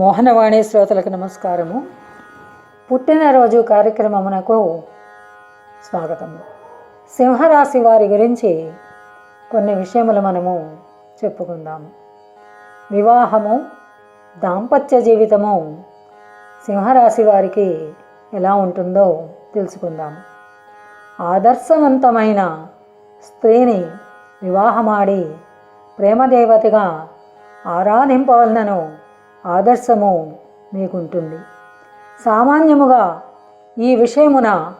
మోహనవాణి శ్రోతలకు నమస్కారము. పుట్టినరోజు కార్యక్రమమునకు స్వాగతము. సింహరాశి వారి గురించి కొన్ని విషయములు మనము చెప్పుకుందాము. వివాహము దాంపత్య జీవితము సింహరాశి వారికి ఎలా ఉంటుందో తెలుసుకుందాము. ఆదర్శవంతమైన స్త్రీని వివాహమాడి ప్రేమదేవతగా ఆరాధింపవలనను ఆదర్శము మీకుంటుంది. సామాన్యముగా ఈ విషయమున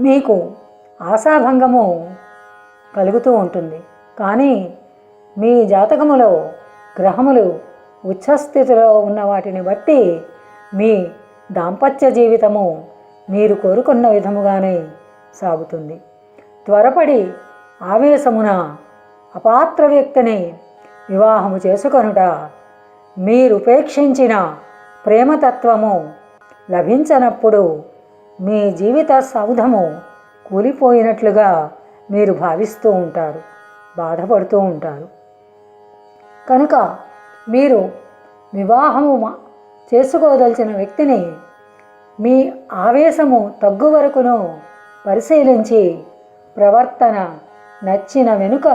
మీకు ఆశాభంగము కలుగుతూ ఉంటుంది. కానీ మీ జాతకములో గ్రహములు ఉచ్చస్థితిలో ఉన్న వాటిని బట్టి మీ దాంపత్య జీవితము మీరు కోరుకున్న విధముగానే సాగుతుంది. త్వరపడి ఆవేశమున అపాత్ర వ్యక్తిని వివాహము చేసుకొనుట మీరు ఉపేక్షించిన ప్రేమతత్వము లభించనప్పుడు మీ జీవిత సౌధము కూలిపోయినట్లుగా మీరు భావిస్తూ ఉంటారు బాధపడుతూ ఉంటారు. కనుక మీరు వివాహము మా- చేసుకోదలిచిన వ్యక్తిని మీ ఆవేశము తగ్గు వరకును పరిశీలించి ప్రవర్తన నచ్చిన వెనుక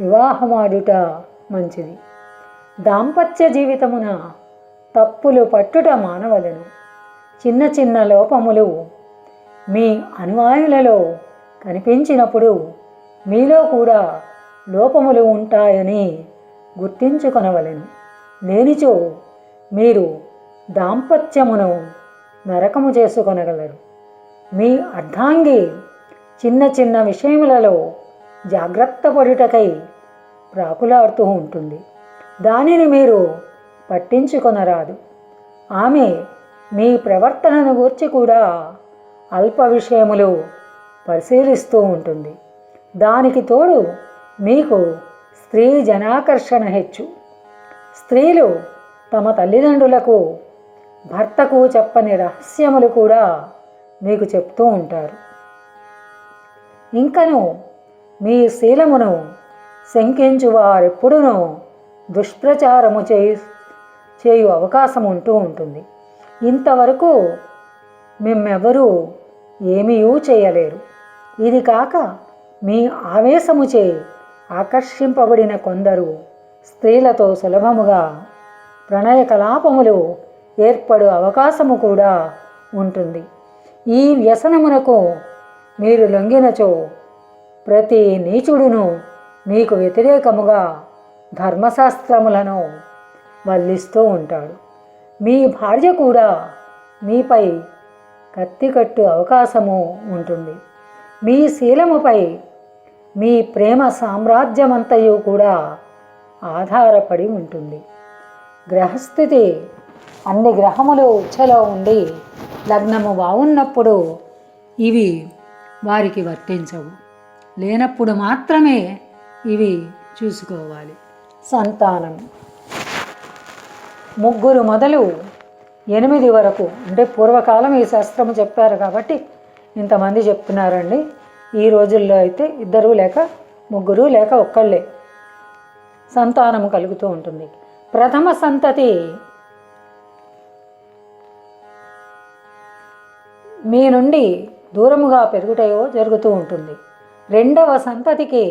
వివాహమాడుట మంచిది. దాంపత్య జీవితమున తప్పులు పట్టుట మానవలను. చిన్న చిన్న లోపములు మీ అనువాయులలో కనిపించినప్పుడు మీలో కూడా లోపములు ఉంటాయని గుర్తించుకొనవలెను. లేనిచో మీరు దాంపత్యమును నరకము చేసుకొనగలరు. మీ అర్ధాంగి చిన్న చిన్న విషయములలో జాగ్రత్త పడుటకై ప్రాకులాడుతూ ఉంటుంది. దానిని మీరు పట్టించుకొనరాదు. ఆమె మీ ప్రవర్తనను గూర్చి కూడా అల్ప విషయములు పరిశీలిస్తూ ఉంటుంది. దానికి తోడు మీకు స్త్రీ జనాకర్షణ హెచ్చు. స్త్రీలు తమ తల్లిదండ్రులకు భర్తకు చెప్పని రహస్యములు కూడా మీకు చెప్తూ ఉంటారు. ఇంకను మీ శీలమును శంకించువారెప్పుడునూ దుష్ప్రచారము చేయు చేయు అవకాశం ఉంటూ ఉంటుంది. ఇంతవరకు మిమ్మెవరూ ఏమీయూ చేయలేరు. ఇది కాక మీ ఆవేశముచే ఆకర్షింపబడిన కొందరు స్త్రీలతో సులభముగా ప్రణయ కలాపములు ఏర్పడు అవకాశము కూడా ఉంటుంది. ఈ వ్యసనమునకు మీరు లొంగినచో ప్రతి నీచుడును మీకు వ్యతిరేకముగా ధర్మశాస్త్రములను వల్లిస్తూ ఉంటాడు. మీ భార్య కూడా మీపై కత్తికట్టు అవకాశము ఉంటుంది. మీ శీలముపై మీ ప్రేమ సామ్రాజ్యమంతయు కూడా ఆధారపడి ఉంటుంది. గ్రహస్థితి అన్ని గ్రహములు ఉచ్చలో ఉండి లగ్నము బాగున్నప్పుడు ఇవి వారికి వర్తించవు. లేనప్పుడు మాత్రమే ఇవి చూసుకోవాలి. సంతానం. ముగ్గురు మొదలు ఎనిమిది వరకు అంటే పూర్వకాలం ఈ శాస్త్రము చెప్పారు కాబట్టి ఇంతమంది చెప్తున్నారండి. ఈ రోజుల్లో అయితే ఇద్దరు లేక ముగ్గురు లేక ఒక్కళ్ళే. సంతానము కలుగుతూ ఉంటుంది. ప్రథమ సంతతి మీ నుండి దూరముగా పెరుగుటయో జరుగుతూ ఉంటుంది. రెండవ సంతతికి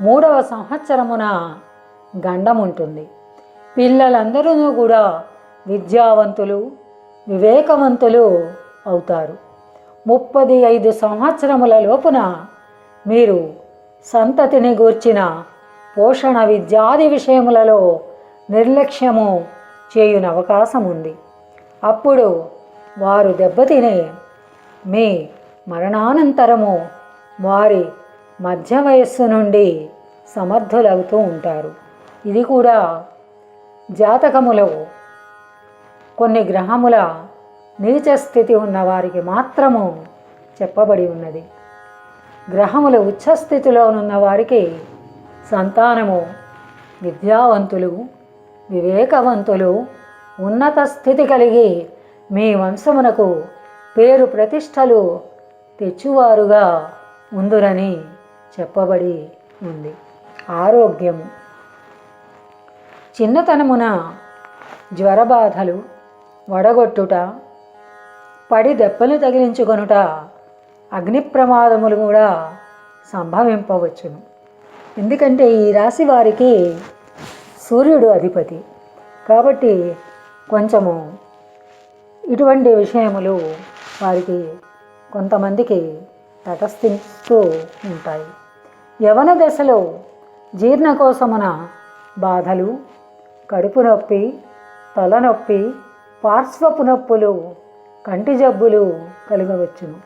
మూడవ సంవత్సరమున గండం ఉంటుంది. పిల్లలందరూ కూడా విద్యావంతులు వివేకవంతులు అవుతారు. ముప్పది ఐదు సంవత్సరముల లోపున మీరు సంతతిని గూర్చిన పోషణ విద్యాది విషయములలో నిర్లక్ష్యము చేయున అవకాశం ఉంది అప్పుడు వారు దెబ్బతిని మీ మరణానంతరము వారి మధ్య వయస్సు నుండి సమర్థులవుతూ ఉంటారు. ఇది కూడా జాతకములో కొన్ని గ్రహముల నీచ స్థితి ఉన్న వారికి మాత్రము చెప్పబడి ఉన్నది. గ్రహముల ఉచ్చస్థితిలో ఉన్న వారికి సంతానము విద్యావంతులు వివేకవంతులు ఉన్నత స్థితి కలిగి మీ వంశమునకు పేరు ప్రతిష్టలు తెచ్చువారుగా ఉందురని చెప్పబడి ఉంది. ఆరోగ్యము చిన్నతనమున జ్వరబాధలు వడగొట్టుట పడి దెబ్బలు తగిలించుకొనుట అగ్ని ప్రమాదములు కూడా సంభవింపవచ్చును. ఎందుకంటే ఈ రాశి వారికి సూర్యుడు అధిపతి. కాబట్టి కొంచెము ఇటువంటి విషయములు వారికి కొంతమందికి తటస్థిస్తూ ఉంటాయి. యవన దశలో జీర్ణకోశమున బాధలు కడుపు నొప్పి తలనొప్పి పార్శ్వపు నొప్పులు కంటి జబ్బులు కలగవచ్చును.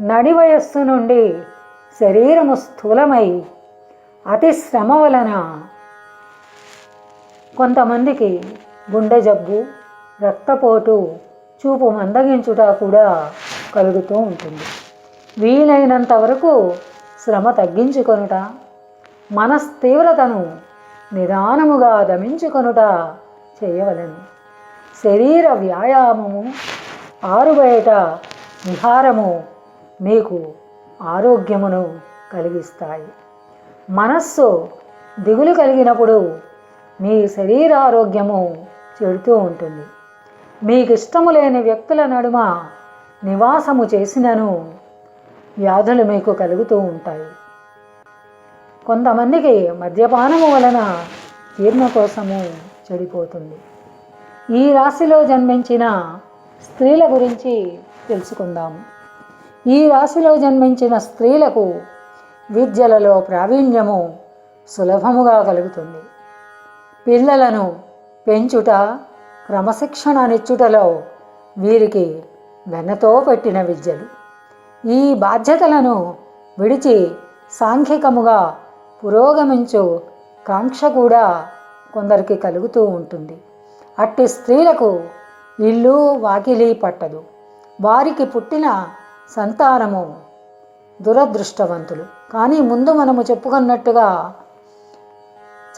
నడి వయస్సు నుండి శరీరము స్థూలమై అతి శ్రమ వలన కొంతమందికి గుండె జబ్బు రక్తపోటు చూపు మందగించుట కూడా కలుగుతూ ఉంటుంది. వీలైనంత వరకు శ్రమ తగ్గించుకొనుట మనస్తీవ్రతను నిదానముగా దమించుకొనుట చేయవలెను. శరీర వ్యాయామము ఆరుబయట విహారము మీకు ఆరోగ్యమును కలిగిస్తాయి. మనస్సు దిగులు కలిగినప్పుడు మీ శరీరారోగ్యము చెడుతూ ఉంటుంది. మీకు ఇష్టము లేని వ్యక్తుల నడుమ నివాసము చేసినను వ్యాధులు మీకు కలుగుతూ ఉంటాయి. కొంతమందికి మద్యపానము వలన జీర్ణ కోసము చెడిపోతుంది. ఈ రాశిలో జన్మించిన స్త్రీల గురించి తెలుసుకుందాము. ఈ రాశిలో జన్మించిన స్త్రీలకు విద్యలలో ప్రావీణ్యము సులభముగా కలుగుతుంది. పిల్లలను పెంచుట క్రమశిక్షణనిచ్చుటలో వీరికి వెన్నతో పెట్టిన విద్యలు. ఈ బాధ్యతలను విడిచి సాంఘికముగా పురోగమించు కాంక్ష కూడా కొందరికి కలుగుతూ ఉంటుంది. అట్టి స్త్రీలకు ఇల్లు వాకిలి పట్టదు. వారికి పుట్టిన సంతానము దురదృష్టవంతులు. కానీ ముందు మనము చెప్పుకున్నట్టుగా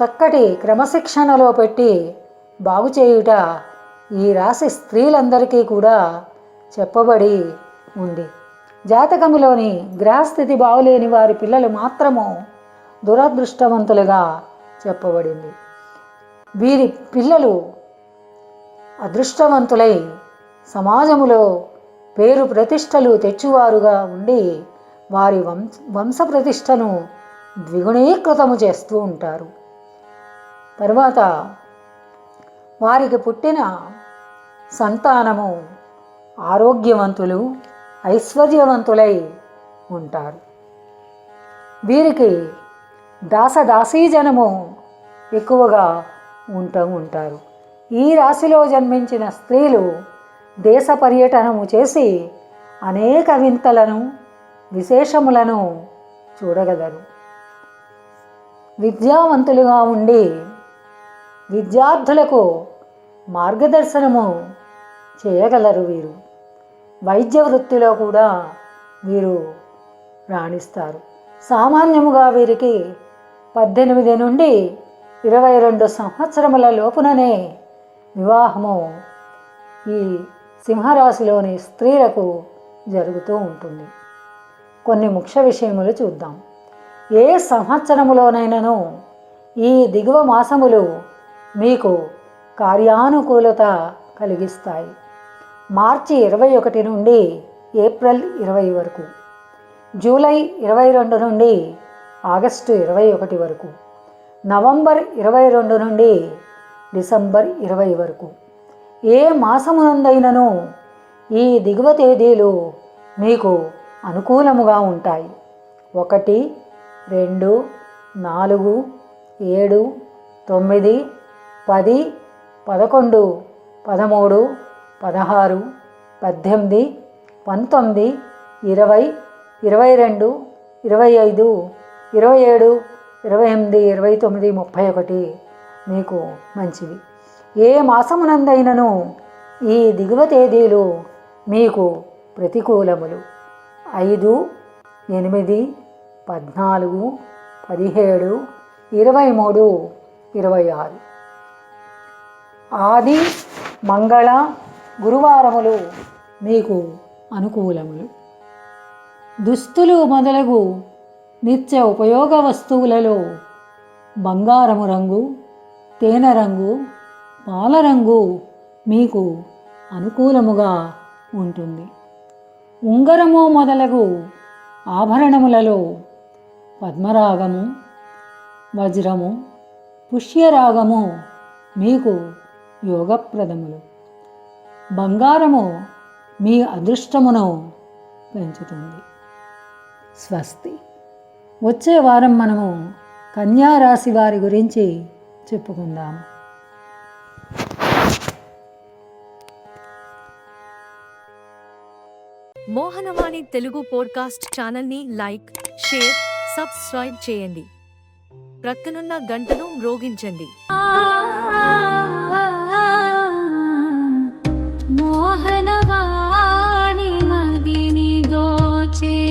చక్కటి క్రమశిక్షణలో పెట్టి బాగు చేయుట ఈ రాశి స్త్రీలందరికీ కూడా చెప్పబడి ఉంది. జాతకములోని గ్రహస్థితి బాగులేని వారి పిల్లలు మాత్రము దురదృష్టవంతులుగా చెప్పబడింది. వీరి పిల్లలు అదృష్టవంతులై సమాజములో పేరు ప్రతిష్టలు తెచ్చువారుగా ఉండి వారి వంశ వంశ ప్రతిష్టను ద్విగుణీకృతము చేస్తూ ఉంటారు. తర్వాత వారికి పుట్టిన సంతానము ఆరోగ్యవంతులు ఐశ్వర్యవంతులై ఉంటారు. వీరికి దాసదాసీజనము ఎక్కువగా ఉంటూ ఉంటారు. ఈ రాశిలో జన్మించిన స్త్రీలు దేశ పర్యటనము చేసి అనేక వింతలను విశేషములను చూడగలరు. విద్యావంతులుగా ఉండి విద్యార్థులకు మార్గదర్శనము చేయగలరు వీరు. వైద్య వృత్తిలో కూడా వీరు రాణిస్తారు. సామాన్యముగా వీరికి పద్దెనిమిది నుండి ఇరవై రెండు సంవత్సరముల లోపుననే వివాహము ఈ సింహరాశిలోని స్త్రీలకు జరుగుతూ ఉంటుంది. కొన్ని ముఖ్య విషయములు చూద్దాం. ఏ సంవత్సరములోనైనను ఈ దిగువ మాసములు మీకు కార్యానుకూలత కలిగిస్తాయి. మార్చి ఇరవై ఒకటి నుండి ఏప్రిల్ ఇరవై వరకు జూలై ఇరవై రెండు నుండి ఆగస్టు ఇరవై ఒకటి వరకు నవంబర్ ఇరవై రెండు నుండి డిసెంబర్ ఇరవై వరకు. ఏ మాసమునందైనను ఈ దిగువ తేదీలు మీకు అనుకూలముగా ఉంటాయి. ఒకటి రెండు నాలుగు ఏడు తొమ్మిది పది పదకొండు పదమూడు పదహారు పద్దెనిమిది పంతొమ్మిది ఇరవై ఇరవై రెండు ఇరవై ఐదు ఇరవై ఏడు ఇరవై ఎనిమిది ఇరవై తొమ్మిది ముప్పై ఒకటి మీకు మంచివి. ఏ మాసమునందైనను ఈ దిగువ తేదీలు మీకు ప్రతికూలములు. ఐదు ఎనిమిది పద్నాలుగు పదిహేడు ఇరవై మూడు ఇరవై ఆరు. ఆది మంగళ గురువారములు మీకు అనుకూలములు. దుస్తులు మొదలగు నిత్య ఉపయోగ వస్తువులలో బంగారము రంగు తేనె రంగు పాలరంగు మీకు అనుకూలముగా ఉంటుంది. ఉంగరము మొదలగు ఆభరణములలో పద్మరాగము వజ్రము పుష్యరాగము మీకు యోగప్రదములు. బంగారము మీ అదృష్టమును పెంచుతుంది. స్వస్తి. వచ్చే వారం మనము కన్యా రాశి వారి గురించి చెప్పుకుందాము మోహనవాణి తెలుగు పోడ్కాస్ట్ ఛానల్ని లైక్ షేర్ సబ్స్క్రైబ్ చేయండి. ప్రక్కనున్న గంటను మ్రోగించండి. మోహనవా